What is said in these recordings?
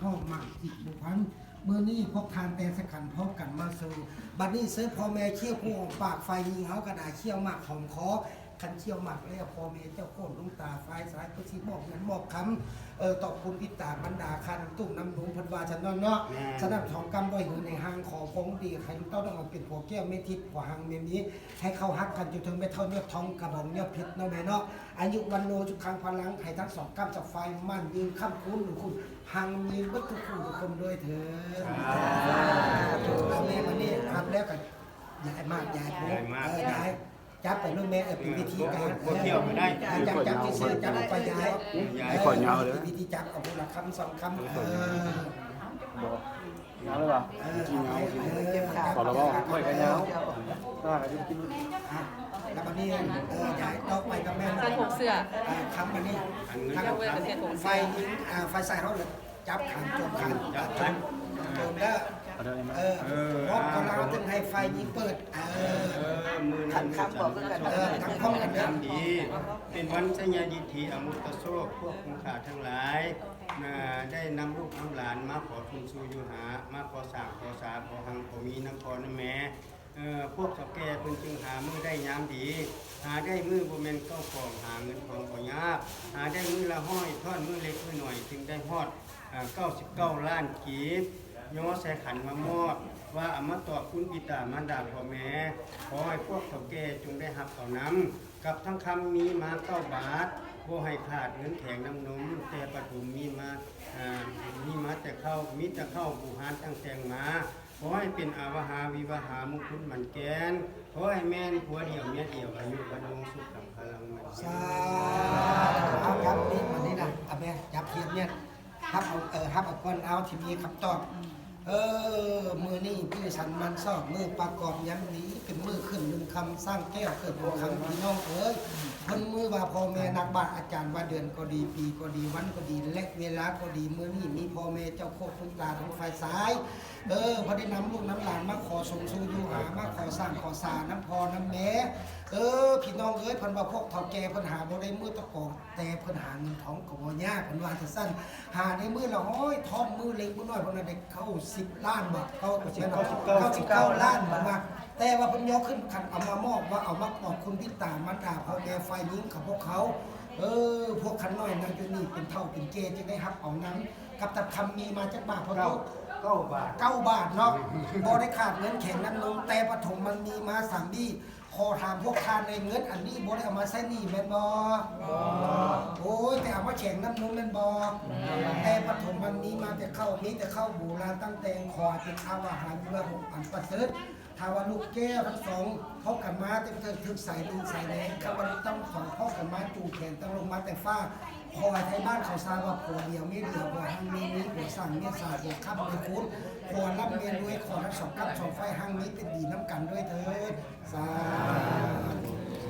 พ่อหมักจิตบุพันเมื่อนี้พวกทานแต่สขันพบกันมาสู่บัดนี้เสื้อพ่อแม่เชี่ยวผู้ออกปากไฟยิงเขากระดาษเชี่ยวหมักหอมคอ คันเชี่ยวหมักแล้วพ่อแม่เจ้าโคนลุงตาไฟสายก็สิบอกนั้นบอกคำเออตอบคุณพิตาบรรดาคันตุ้มน้ำหนูพันวาฉันนอนเนาะแม่สนับทองกำไว้หือในห้างขอพงดีใครลูกเต้าต้องเอาเป็นผัวแก้วไม่ทิพย์ผัวหังเมียนี้ ให้เข้าฮักกันจนถึงไม่เท่าเนื้อทองกระบอกเนื้อเพชรเนาะแม่เนาะอายุวันโนจุคังพลังให้ทั้งสองกำจับไฟมั่นยืนข้ามคุ้นหรือคุณหังมีวัตถุคุณทุกคนด้วยเถิดเอาแม่วันนี้ทำแล้วกันยายมากยายปุ๊บเออยาย จับไปนู่นแม่เออเป็นวิธีการบ่เที่ยวไม่ได้จับจับที่ซื้อจับไปยายให้ขอยาวเลย วิธีจับเอาคนละคำสองคำเออยาวเลยป่ะเออเอาเออขอแล้วก็ค่อยกันยาวได้ครับกินอะแล้ววันนี้เออยายต่อไปกับแม่ใส่หกเสื้ออ่าคำวันนี้ทางไฟยิงอ่าไฟใส่เขาเลยจับขันโจมขันจับขันโจมแล้ว เอาได้ไหมเออพบกับเราถึงให้ไฟยิงเปิด เออ เออมือนั้นฉันเออทั้งพร้อมกันเด้อทำดี เป็นวันสัญญาดิธีอมุตตโชคพวกคุณขาทั้งหลายมาได้นำลูกน้ำหลานมาขอทุนสู่อยู่หา มาขอสร้างขอสาขอหังขอมีน้ำขอน้ำแม่เออพวกสแก่เพิ่นจึงหามือได้ยามดี หาได้มือบ่แม่นเก้าของหาเงินของบ่ยากหาได้มือละห้อยท่อนมือเล็กมือหน่อยจึงได้ฮอดอ่า99ล้านกีบ ย้อใส่ขันมามอบ ว่าอมตะคุณปิตามารดาพ่อแม่ขอให้พวกเขาแก่จงได้หับเอาน้ำกับทั้งคำมีมาเก้าบาทบ่ให้ขาดเงินแถงน้ำนมแต่ปฐุมมีมาอ่ามีมาแต่เข้ามีแต่เข้าบูหานตั้งแต่งมาขอให้เป็นอาวหาวิวหามุคุนมันแกนขอให้แม่นผัวเดียวเมียเดียวอายุวันวงสุขสังพลังมันสาธุครับนี่วันนี้นะอาแม่จับเทียนเนี่ย ฮับเอาเออฮับเอาก้นเอาที่มีคำตอบ เออ มือนี่พี่สันมันสอบมือประกอบยันนี้ เป็นมือขึ้นหนึ่งคำสร้างแก้วเกิดเป็นคำพี่น้องเอ้ยเพิ่นมือว่าพ่อแม่นักบาตอาจารย์ว่าเดือนก็ดีปีก็ดีวันก็ดีและเวลาก็ดีมือนี่มีพ่อแม่เจ้าโคกคุณตาทั้งฝ่ายซ้าย เออพอได้นำลูกน้ำหลานมาขอสงสู่อยู่หามาขอสร้างขอสาน้ำพอน้ำแม่เออพี่น้องเอ้ยเพิ่นว่าพวกเฒ่าแก่เพิ่นหาบ่ได้มือตะกองแต่เพิ่นหาเงินทองก็บ่ยากเพิ่นว่าจังซั่นหาในมือละห้อยทอมมือเล็กมือน้อยเพิ่นน่ะได้เข้า10ล้านบาทเข้า99ล้านบาทว่าแต่ว่าเพิ่นยกขึ้นคันเอามามอบว่าเอามาขอบคุณพี่ตามันดาพ่อแม่ฝ่ายหญิงกับพวกเขา เออ พวกคันน้อยนั่นอยู่นี่เป็นเท่าเป็นเกจึงได้รับเอานั้นกับตัดคำมีมาจากบาทพอเก้าลูกเก้าบาทเก้าบาทเนาะบอได้ขาดเงินแข็งน้ำนมแต่ปฐมมันมีมาสามดีขอถามพวกทานในเงินอันนี้บอได้เอามาใช้หนี่แม่นบอโอ้ยแต่เอามาแข็งน้ำนมแม่นบอ แต่ปฐมมันมีมาแต่เข้ามีแต่เข้าโบราณตั้งแต่ขอเป็นอาอาหารเมื่อผมอันประเสริฐถ้าวาลูกแก้วทั้งสองพบกันมาจะเกิดถึงสายดินสายแดงถ้าวันนี้ต้องสองพบกันมาจูแขนตั้งลงมาแต่ฟ้าคอยไทยบ้านเขาทราบว่าผัวเดียวไม่เดียวว่าหังมีนี้ผัวสั่งเมียสาผัวขับเลยคุณขอรับเมียด้วยขอทั้งสองกับสองไฟหังนี้เป็นดีน้ำกันด้วยเถิดสาธุ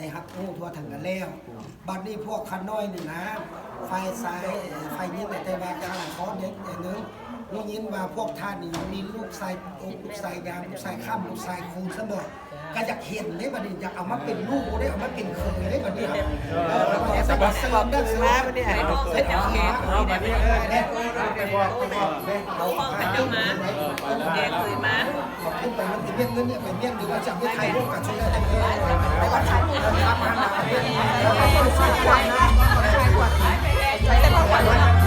ได้รับรู้ทั่วถึงกันแล้ว บัดนี้พวกคันน้อยนี่นะฝ่ายซ้ายฝ่ายนี้แต่ว่ากลางขอเด็กอย่างนึงลูกยินว่าพวกท่านนี่มีลูกชายอกลูกชายยามลูกชายข้ามลูกชายคูณเสมอก็อยากเห็นเลยบัดนี้อยากเอามาเป็นลูกได้เอามาเป็นเคยได้บัดนี้เออแล้วก็สบัดเสริมได้เสริมบัดนี้เสร็จแล้วโอเคเอาแบบนี้เออเนี่ยไปบอกไปบอกเด้เอาห้องกันเจ้ามาแกเคยมาขอบคุณไป มียงเงินเนี่ยเป็นเมียงหรือว่าจากเมียงไทยร่วมกับชุดอะไรเนี่ยไปวัดขายปูนะครับมาหาเมียงแล้วก็ต้องใช้ขวดนะใช้ขวดใช้แต่ขวดนะ